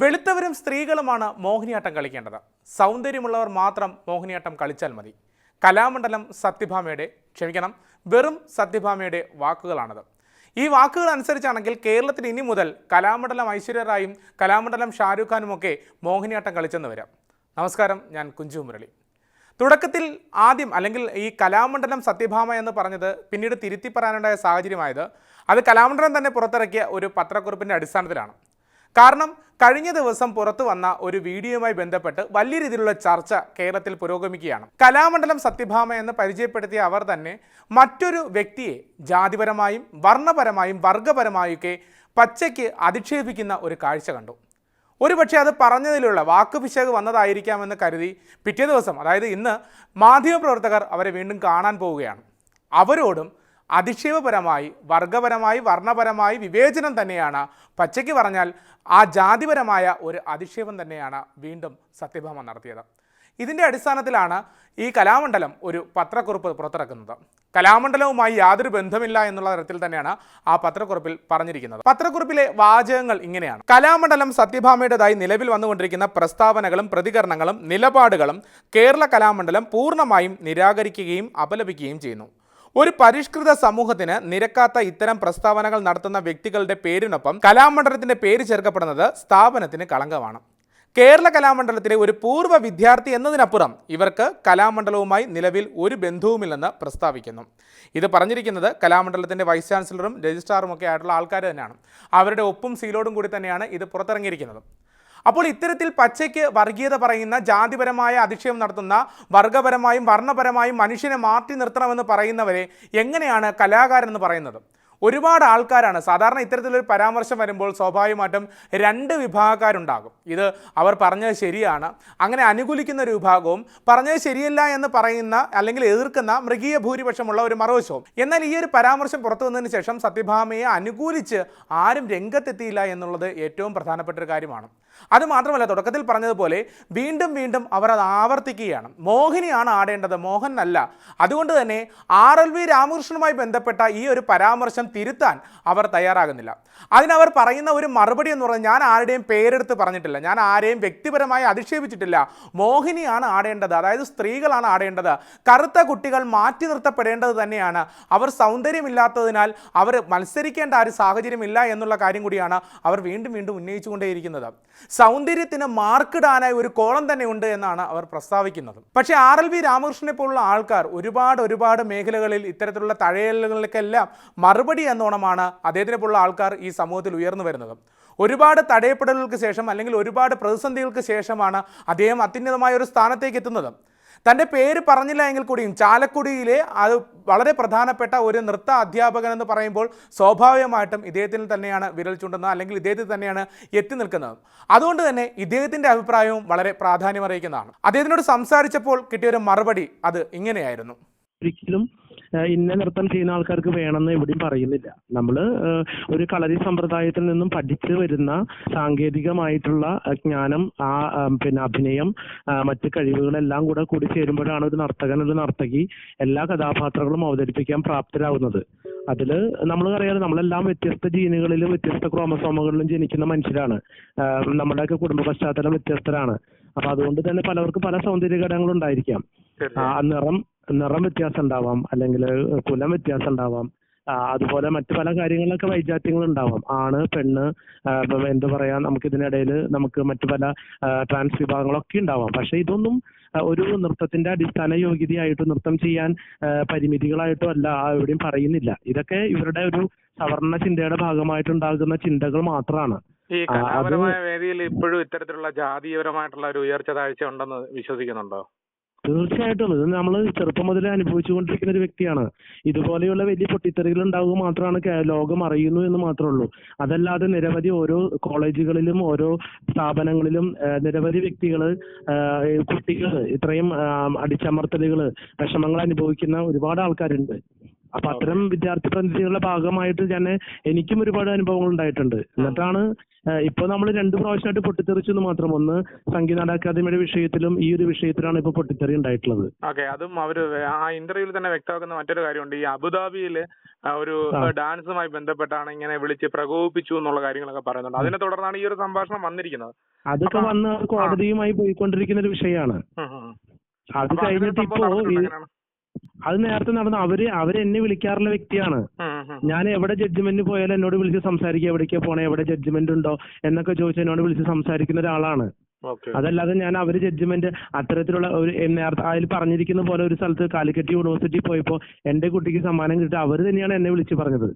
വെളുത്തവരും സ്ത്രീകളുമാണ് മോഹിനിയാട്ടം കളിക്കേണ്ടത്. സൗന്ദര്യമുള്ളവർ മാത്രം മോഹിനിയാട്ടം കളിച്ചാൽ മതി. കലാമണ്ഡലം സത്യഭാമയുടെ ക്ഷമിക്കണം വെറും സത്യഭാമയുടെ വാക്കുകളാണത്. ഈ വാക്കുകൾ അനുസരിച്ചാണെങ്കിൽ കേരളത്തിൽ ഇനി മുതൽ കലാമണ്ഡലം ഐശ്വര്യറായും കലാമണ്ഡലം ഷാരൂഖ് ഖാനുമൊക്കെ മോഹിനിയാട്ടം കളിച്ചെന്ന് വരാം. നമസ്കാരം ഞാൻ കുഞ്ചു മുരളി. തുടക്കത്തിൽ ആദ്യം അല്ലെങ്കിൽ ഈ കലാമണ്ഡലം സത്യഭാമ എന്ന് പറഞ്ഞത് പിന്നീട് തിരുത്തി പറയാനുണ്ടായ സാഹചര്യമായത് അത് കലാമണ്ഡലം തന്നെ പുറത്തിറക്കിയ ഒരു പത്രക്കുറിപ്പിന്റെ അടിസ്ഥാനത്തിലാണ്. കാരണം കഴിഞ്ഞ ദിവസം പുറത്തു വന്ന ഒരു വീഡിയോയുമായി ബന്ധപ്പെട്ട് വലിയ രീതിയിലുള്ള ചർച്ച കേരളത്തിൽ പുരോഗമിക്കുകയാണ്. കലാമണ്ഡലം സത്യഭാമ എന്ന് പരിചയപ്പെടുത്തിയ അവർ തന്നെ മറ്റൊരു വ്യക്തിയെ ജാതിപരമായും വർണപരമായും വർഗപരമായൊക്കെ പച്ചയ്ക്ക് അധിക്ഷേപിക്കുന്ന ഒരു കാഴ്ച കണ്ടു. ഒരുപക്ഷെ അത് പറഞ്ഞതിലുള്ള വാക്ക് പിശക് വന്നതായിരിക്കാമെന്ന് കരുതി പിറ്റേ ദിവസം അതായത് ഇന്ന് മാധ്യമപ്രവർത്തകർ അവരെ വീണ്ടും കാണാൻ പോവുകയാണ്. അവരോടും അധിക്ഷേപപരമായി വർഗപരമായി വർണപരമായി വിവേചനം തന്നെയാണ്. പച്ചയ്ക്ക് പറഞ്ഞാൽ ആ ജാതിപരമായ ഒരു അധിക്ഷേപം തന്നെയാണ് വീണ്ടും സത്യഭാമ നടത്തിയത്. ഇതിന്റെ അടിസ്ഥാനത്തിലാണ് ഈ കലാമണ്ഡലം ഒരു പത്രക്കുറിപ്പ് പുറത്തിറക്കുന്നത്. കലാമണ്ഡലവുമായി യാതൊരു ബന്ധമില്ല എന്നുള്ള തരത്തിൽ തന്നെയാണ് ആ പത്രക്കുറിപ്പിൽ പറഞ്ഞിരിക്കുന്നത്. പത്രക്കുറിപ്പിലെ വാചകങ്ങൾ ഇങ്ങനെയാണ്. കലാമണ്ഡലം സത്യഭാമയുടേതായി നിലവിൽ വന്നുകൊണ്ടിരിക്കുന്ന പ്രസ്താവനകളും പ്രതികരണങ്ങളും നിലപാടുകളും കേരള കലാമണ്ഡലം പൂർണമായും നിരാകരിക്കുകയും അപലപിക്കുകയും ചെയ്യുന്നു. ഒരു പരിഷ്കൃത സമൂഹത്തിന് നിരക്കാത്ത ഇത്തരം പ്രസ്താവനകൾ നടത്തുന്ന വ്യക്തികളുടെ പേരിനൊപ്പം കലാമണ്ഡലത്തിന്റെ പേര് ചേർക്കപ്പെടുന്നത് സ്ഥാപനത്തിന് കളങ്കമാണ്. കേരള കലാമണ്ഡലത്തിലെ ഒരു പൂർവ വിദ്യാർത്ഥി എന്നതിനപ്പുറം ഇവർക്ക് കലാമണ്ഡലവുമായി നിലവിൽ ഒരു ബന്ധവുമില്ലെന്ന് പ്രസ്താവിക്കുന്നു. ഇത് പറഞ്ഞിരിക്കുന്നത് കലാമണ്ഡലത്തിന്റെ വൈസ് ചാൻസലറും രജിസ്ട്രാറും ഒക്കെ ആയിട്ടുള്ള ആൾക്കാർ തന്നെയാണ്. അവരുടെ ഒപ്പും സീലോടും കൂടി തന്നെയാണ് ഇത് പുറത്തിറങ്ങിയിരിക്കുന്നത്. അപ്പോൾ ഇത്തരത്തിൽ പച്ചയ്ക്ക് വർഗീയത പറയുന്ന ജാതിപരമായ അധിക്ഷേപം നടത്തുന്ന വർഗപരമായും വർണപരമായും മനുഷ്യനെ മാറ്റി നിർത്തണമെന്ന് പറയുന്നവരെ എങ്ങനെയാണ് കലാകാരൻ എന്ന് പറയുന്നത്? ഒരുപാട് ആൾക്കാരാണ് സാധാരണ ഇത്തരത്തിലൊരു പരാമർശം വരുമ്പോൾ സ്വാഭാവികമായിട്ടും രണ്ട് വിഭാഗക്കാരുണ്ടാകും. ഇത് അവർ പറഞ്ഞത് ശരിയാണ്. അങ്ങനെ അനുകൂലിക്കുന്ന ഒരു വിഭാഗവും പറഞ്ഞത് ശരിയല്ല എന്ന് പറയുന്ന അല്ലെങ്കിൽ എതിർക്കുന്ന മൃഗീയ ഭൂരിപക്ഷമുള്ള ഒരു മറുവശവും. എന്നാൽ ഈ ഒരു പരാമർശം പുറത്തു വന്നതിന് ശേഷം സത്യഭാമയെ അനുകൂലിച്ച് ആരും രംഗത്തെത്തിയില്ല എന്നുള്ളത് ഏറ്റവും പ്രധാനപ്പെട്ട ഒരു കാര്യമാണ്. അത് മാത്രമല്ല തുടക്കത്തിൽ പറഞ്ഞതുപോലെ വീണ്ടും വീണ്ടും അവർ അത് ആവർത്തിക്കുകയാണ്. മോഹിനിയാണ് ആടേണ്ടത് മോഹൻ അല്ല അതുകൊണ്ട് തന്നെ ആർ എൽ വി രാമകൃഷ്ണനുമായി ബന്ധപ്പെട്ട ഈ ഒരു പരാമർശം തിരുത്താൻ അവർ തയ്യാറാകുന്നില്ല. അതിനവർ പറയുന്ന ഒരു മറുപടി എന്ന് പറഞ്ഞാൽ ഞാൻ ആരുടെയും പേരെടുത്ത് പറഞ്ഞിട്ടില്ല. ഞാൻ ആരെയും വ്യക്തിപരമായി അധിക്ഷേപിച്ചിട്ടില്ല. മോഹിനിയാണ് ആടേണ്ടത് അതായത് സ്ത്രീകളാണ് ആടേണ്ടത്. കറുത്ത കുട്ടികൾ മാറ്റി നിർത്തപ്പെടേണ്ടത് തന്നെയാണ്. അവർ സൗന്ദര്യമില്ലാത്തതിനാൽ അവർ മത്സരിക്കേണ്ട ഒരു സാഹചര്യമില്ല എന്നുള്ള കാര്യം കൂടിയാണ് അവർ വീണ്ടും വീണ്ടും ഉന്നയിച്ചുകൊണ്ടേയിരിക്കുന്നത്. സൗന്ദര്യത്തിന് മാർക്കിടാനായി ഒരു കോളം തന്നെ ഉണ്ട് എന്നാണ് അവർ പ്രസ്താവിക്കുന്നത്. പക്ഷേ ആർ എൽ വി രാമകൃഷ്ണനെ പോലുള്ള ആൾക്കാർ ഒരുപാട് ഒരുപാട് മേഖലകളിൽ ഇത്തരത്തിലുള്ള തഴയലുകൾക്കെല്ലാം മറുപടി എന്നോണമാണ് അദ്ദേഹത്തിനെ പോലുള്ള ആൾക്കാർ ഈ സമൂഹത്തിൽ ഉയർന്നു വരുന്നത്. ഒരുപാട് തടയപ്പെടലുകൾക്ക് ശേഷം അല്ലെങ്കിൽ ഒരുപാട് പ്രതിസന്ധികൾക്ക് ശേഷമാണ് അദ്ദേഹം അത്യുന്നതമായ ഒരു സ്ഥാനത്തേക്ക് എത്തുന്നത്. തന്റെ പേര് പറഞ്ഞില്ല എങ്കിൽ കൂടിയും ചാലക്കുടിയിലെ അത് വളരെ പ്രധാനപ്പെട്ട ഒരു നൃത്ത അധ്യാപകൻ എന്ന് പറയുമ്പോൾ സ്വാഭാവികമായിട്ടും ഇദ്ദേഹത്തിൽ തന്നെയാണ് വിരൽ ചൂണ്ടുന്നത് അല്ലെങ്കിൽ ഇദ്ദേഹത്തിൽ തന്നെയാണ് എത്തി നിൽക്കുന്നത്. അതുകൊണ്ട് തന്നെ ഇദ്ദേഹത്തിന്റെ അഭിപ്രായവും വളരെ പ്രാധാന്യമറിയിക്കുന്നതാണ് അദ്ദേഹത്തിനോട് സംസാരിച്ചപ്പോൾ കിട്ടിയ ഒരു മറുപടി അത് ഇങ്ങനെയായിരുന്നു. ഒരിക്കലും ഇന്ന നൃത്തം ചെയ്യുന്ന ആൾക്കാർക്ക് വേണമെന്ന് എവിടെയും പറയുന്നില്ല. നമ്മൾ ഒരു കളരി സമ്പ്രദായത്തിൽ നിന്നും പഠിച്ചു വരുന്ന സാങ്കേതികമായിട്ടുള്ള ജ്ഞാനം ആ പിന്നെ അഭിനയം മറ്റ് കഴിവുകളെല്ലാം കൂടെ കൂടി ചേരുമ്പോഴാണ് ഒരു നർത്തകൻ ഒരു നർത്തകി എല്ലാ കഥാപാത്രങ്ങളും അവതരിപ്പിക്കാൻ പ്രാപ്തരാകുന്നത് അതിൽ നമ്മൾ അറിയാതെ നമ്മളെല്ലാം വ്യത്യസ്ത ജീനുകളിലും വ്യത്യസ്ത ക്രോമസോമുകളിലും ജനിക്കുന്ന മനുഷ്യരാണ്. നമ്മുടെയൊക്കെ കുടുംബ പശ്ചാത്തലം വ്യത്യസ്തരാണ്. അപ്പൊ അതുകൊണ്ട് തന്നെ പലർക്ക് പല സൗന്ദര്യ ഘടകങ്ങൾ ഉണ്ടായിരിക്കാം ആ നിറം നിറം വ്യത്യാസം ഉണ്ടാവാം അല്ലെങ്കിൽ കുലം വ്യത്യാസം ഉണ്ടാവാം അതുപോലെ മറ്റു പല കാര്യങ്ങളിലൊക്കെ വൈജാത്യങ്ങൾ ഉണ്ടാവാം ആണ് പെണ്ണ് എന്താ പറയാ നമുക്ക് ഇതിനിടയിൽ നമുക്ക് മറ്റു പല ട്രാൻസ് വിഭാഗങ്ങളൊക്കെ ഉണ്ടാവാം. പക്ഷെ ഇതൊന്നും ഒരു നൃത്തത്തിന്റെ അടിസ്ഥാന യോഗ്യതയായിട്ട് നൃത്തം ചെയ്യാൻ പരിമിതികളായിട്ടും അല്ല ആ എവിടെയും പറയുന്നില്ല. ഇതൊക്കെ ഇവരുടെ ഒരു സവർണ ചിന്തയുടെ ഭാഗമായിട്ടുണ്ടാകുന്ന ചിന്തകൾ മാത്രമാണ് ഈ കലാപരമായ വേദിയിൽ ഇപ്പോഴും ഇത്തരത്തിലുള്ള ജാതീയപരമായിട്ടുള്ള ഒരു ഉയർച്ച താഴ്ച ഉണ്ടെന്ന് വിശ്വസിക്കുന്നുണ്ടോ? തീർച്ചയായിട്ടും. ഇത് നമ്മൾ ചെറുപ്പം മുതലേ അനുഭവിച്ചുകൊണ്ടിരിക്കുന്ന ഒരു വ്യക്തിയാണ്. ഇതുപോലെയുള്ള വലിയ പൊട്ടിത്തെറികൾ ഉണ്ടാവുക മാത്രമാണ് ലോകം അറിയുന്നു എന്ന് മാത്രമേ ഉള്ളൂ അതല്ലാതെ നിരവധി ഓരോ കോളേജുകളിലും ഓരോ സ്ഥാപനങ്ങളിലും നിരവധി വ്യക്തികൾ കുട്ടികൾ ഇത്രയും അടിച്ചമർത്തലുകൾ വിഷമങ്ങൾ അനുഭവിക്കുന്ന ഒരുപാട് ആൾക്കാരുണ്ട്. അപ്പൊ അത്തരം വിദ്യാർത്ഥി പ്രതിനിധികളുടെ ഭാഗമായിട്ട് ഞാൻ എനിക്കും ഒരുപാട് അനുഭവങ്ങൾ ഉണ്ടായിട്ടുണ്ട്. എന്നിട്ടാണ് ഇപ്പൊ നമ്മൾ രണ്ട് പ്രാവശ്യമായിട്ട് പൊട്ടിത്തെറിച്ചു എന്ന് മാത്രം ഒന്ന് സംഗീത അക്കാദമിയുടെ വിഷയത്തിലും ഈ ഒരു വിഷയത്തിലാണ് ഇപ്പൊ പൊട്ടിത്തെറി ഉണ്ടായിട്ടുള്ളത്. ഓക്കെ അതും അവർ ആ ഇന്റർവ്യൂവിൽ തന്നെ വ്യക്തമാക്കുന്ന മറ്റൊരു കാര്യമുണ്ട്. ഈ അബുദാബിയിൽ ഒരു ഡാൻസുമായി ബന്ധപ്പെട്ടാണ് ഇങ്ങനെ വിളിച്ച് പ്രകോപിപ്പിച്ചു എന്നുള്ള കാര്യങ്ങളൊക്കെ പറയുന്നുണ്ട്. അതിനെ തുടർന്നാണ് ഈ ഒരു സംഭാഷണം വന്നിരിക്കുന്നത്. അതൊക്കെ വന്ന് കോടതിയുമായി പോയിക്കൊണ്ടിരിക്കുന്ന ഒരു വിഷയമാണ്. അത് കഴിഞ്ഞിട്ട് ഇപ്പോ? അത് നേരത്തെ നടന്ന അവർ അവരെന്നെ വിളിക്കാറുള്ള വ്യക്തിയാണ്. ഞാൻ എവിടെ ജഡ്ജ്മെന്റ് പോയാലും എന്നോട് വിളിച്ച് സംസാരിക്കുക എവിടേക്കാ പോണേ എവിടെ ജഡ്ജ്മെന്റ് ഉണ്ടോ എന്നൊക്കെ ചോദിച്ച് എന്നോട് വിളിച്ച് സംസാരിക്കുന്ന ഒരാളാണ് അതല്ലാതെ ഞാൻ അവർ ജഡ്ജ്മെന്റ് അത്തരത്തിലുള്ള ഒരു നേരത്തെ അതിൽ പറഞ്ഞിരിക്കുന്ന പോലെ ഒരു സ്ഥലത്ത് കാലിക്കറ്റ് യൂണിവേഴ്സിറ്റി പോയപ്പോ എന്റെ കുട്ടിക്ക് സമ്മാനം കിട്ടി അവർ തന്നെയാണ് എന്നെ വിളിച്ച് പറഞ്ഞത്.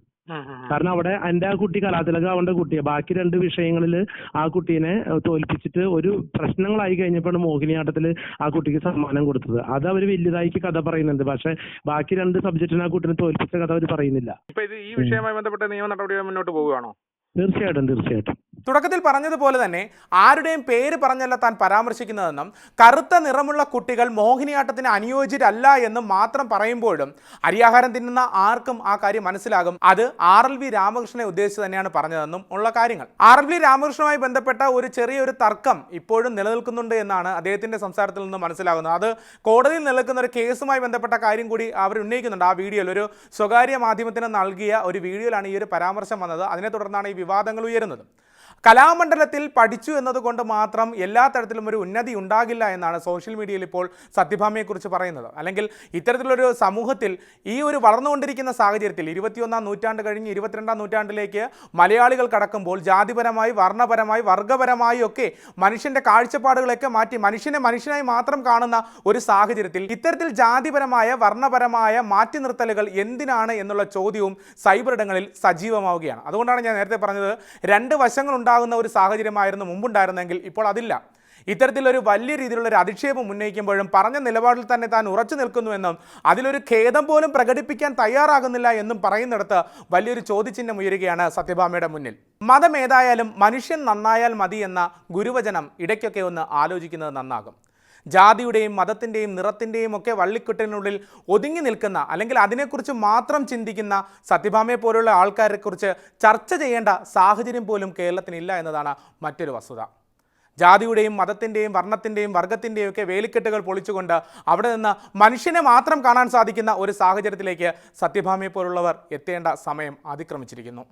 കാരണം അവിടെ എന്റെ ആ കുട്ടി കലാതിലക അവന്റെ കുട്ടിയെ. ബാക്കി രണ്ട് വിഷയങ്ങളിൽ ആ കുട്ടീനെ തോൽപ്പിച്ചിട്ട് ഒരു പ്രശ്നങ്ങളായി കഴിഞ്ഞപ്പോഴാണ് മോഹിനിയാട്ടത്തിൽ ആ കുട്ടിക്ക് സമ്മാനം കൊടുത്തത്. അത് അവർ വലുതായിക്ക് കഥ പറയുന്നുണ്ട്. പക്ഷെ ബാക്കി രണ്ട് സബ്ജക്റ്റിന് ആ കുട്ടീനെ തോൽപ്പിച്ച കഥ അവർ പറയുന്നില്ല. ഇപ്പൊ ഇത് ഈ വിഷയവുമായി ബന്ധപ്പെട്ട നിയമ നടപടികൾ മുന്നോട്ട് പോവുകയാണോ? തീർച്ചയായിട്ടും തീർച്ചയായിട്ടും. തുടക്കത്തിൽ പറഞ്ഞതുപോലെ തന്നെ ആരുടെയും പേര് പറഞ്ഞല്ല താൻ പരാമർശിക്കുന്നതെന്നും കറുത്ത നിറമുള്ള കുട്ടികൾ മോഹിനിയാട്ടത്തിന് അനുയോജ്യരല്ല എന്നും മാത്രം പറയുമ്പോഴും അരിയാഹാരം തിന്നുന്ന ആർക്കും ആ കാര്യം മനസ്സിലാകും. അത് ആർ എൽ വി രാമകൃഷ്ണനെ ഉദ്ദേശിച്ച് തന്നെയാണ് പറഞ്ഞതെന്നും ഉള്ള കാര്യങ്ങൾ. ആർ എൽ വി രാമകൃഷ്ണനുമായി ബന്ധപ്പെട്ട ഒരു ചെറിയൊരു തർക്കം ഇപ്പോഴും നിലനിൽക്കുന്നുണ്ട് എന്നാണ് അദ്ദേഹത്തിന്റെ സംസാരത്തിൽ നിന്ന് മനസ്സിലാകുന്നത്. അത് കോടതിയിൽ നിലനിൽക്കുന്ന ഒരു കേസുമായി ബന്ധപ്പെട്ട കാര്യം കൂടി അവർ ഉന്നയിക്കുന്നുണ്ട്. ആ വീഡിയോയിൽ ഒരു സ്വകാര്യ മാധ്യമത്തിന് നൽകിയ ഒരു വീഡിയോയിലാണ് ഈ ഒരു പരാമർശം വന്നത്. അതിനെ തുടർന്നാണ് ഈ വിവാദങ്ങൾ ഉയരുന്നത്. കലാമണ്ഡലത്തിൽ പഠിച്ചു എന്നതുകൊണ്ട് മാത്രം എല്ലാ തരത്തിലും ഒരു ഉന്നതി ഉണ്ടാകില്ല എന്നാണ് സോഷ്യൽ മീഡിയയിൽ ഇപ്പോൾ സത്യഭാമയെക്കുറിച്ച് പറയുന്നത്. അല്ലെങ്കിൽ ഇത്തരത്തിലൊരു സമൂഹത്തിൽ ഈ ഒരു വളർന്നുകൊണ്ടിരിക്കുന്ന സാഹചര്യത്തിൽ ഇരുപത്തിയൊന്നാം നൂറ്റാണ്ട് കഴിഞ്ഞ് ഇരുപത്തിരണ്ടാം നൂറ്റാണ്ടിലേക്ക് മലയാളികൾ കടക്കുമ്പോൾ ജാതിപരമായി വർണപരമായി വർഗപരമായി ഒക്കെ മനുഷ്യന്റെ കാഴ്ചപ്പാടുകളൊക്കെ മാറ്റി മനുഷ്യനെ മനുഷ്യനായി മാത്രം കാണുന്ന ഒരു സാഹചര്യത്തിൽ ഇത്തരത്തിൽ ജാതിപരമായ വർണപരമായ മാറ്റി നിർത്തലുകൾ എന്തിനാണ് എന്നുള്ള ചോദ്യവും സൈബർ ഇടങ്ങളിൽ സജീവമാവുകയാണ്. അതുകൊണ്ടാണ് ഞാൻ നേരത്തെ പറഞ്ഞത് രണ്ട് വശങ്ങൾ ഉണ്ടാകുന്ന ഒരു സാഹചര്യമായിരുന്നു മുമ്പുണ്ടായിരുന്നെങ്കിൽ ഇപ്പോൾ അതില്ല. ഇത്തരത്തിലൊരു വലിയ രീതിയിലുള്ള ഒരു അധിക്ഷേപം ഉന്നയിക്കുമ്പോഴും പറഞ്ഞ നിലപാടിൽ തന്നെ താൻ ഉറച്ചു നിൽക്കുന്നുവെന്നും അതിലൊരു ഖേദം പോലും പ്രകടിപ്പിക്കാൻ തയ്യാറാകുന്നില്ല എന്നും പറയുന്നിടത്ത് വലിയൊരു ചോദ്യചിഹ്നം ഉയരുകയാണ് സത്യഭാമയുടെ മുന്നിൽ. മതം ഏതായാലും മനുഷ്യൻ നന്നായാൽ മതി എന്ന ഗുരുവചനം ഇടയ്ക്കൊക്കെ ഒന്ന് ആലോചിക്കുന്നത് നന്നാകും. ജാതിയുടെയും മതത്തിന്റെയും നിറത്തിന്റെയും ഒക്കെ വള്ളിക്കെട്ടിനുള്ളിൽ ഒതുങ്ങി നിൽക്കുന്ന അല്ലെങ്കിൽ അതിനെക്കുറിച്ച് മാത്രം ചിന്തിക്കുന്ന സത്യഭാമയെ പോലുള്ള ആൾക്കാരെക്കുറിച്ച് ചർച്ച ചെയ്യേണ്ട സാഹചര്യം പോലും കേരളത്തിനില്ല എന്നതാണ് മറ്റൊരു വസ്തുത. ജാതിയുടെയും മതത്തിന്റെയും വർണത്തിന്റെയും വർഗത്തിന്റെയും ഒക്കെ വേലിക്കെട്ടുകൾ പൊളിച്ചുകൊണ്ട് അവിടെ നിന്ന് മനുഷ്യനെ മാത്രം കാണാൻ സാധിക്കുന്ന ഒരു സാഹചര്യത്തിലേക്ക് സത്യഭാമയെ പോലുള്ളവർ എത്തേണ്ട സമയം അതിക്രമിച്ചിരിക്കുന്നു.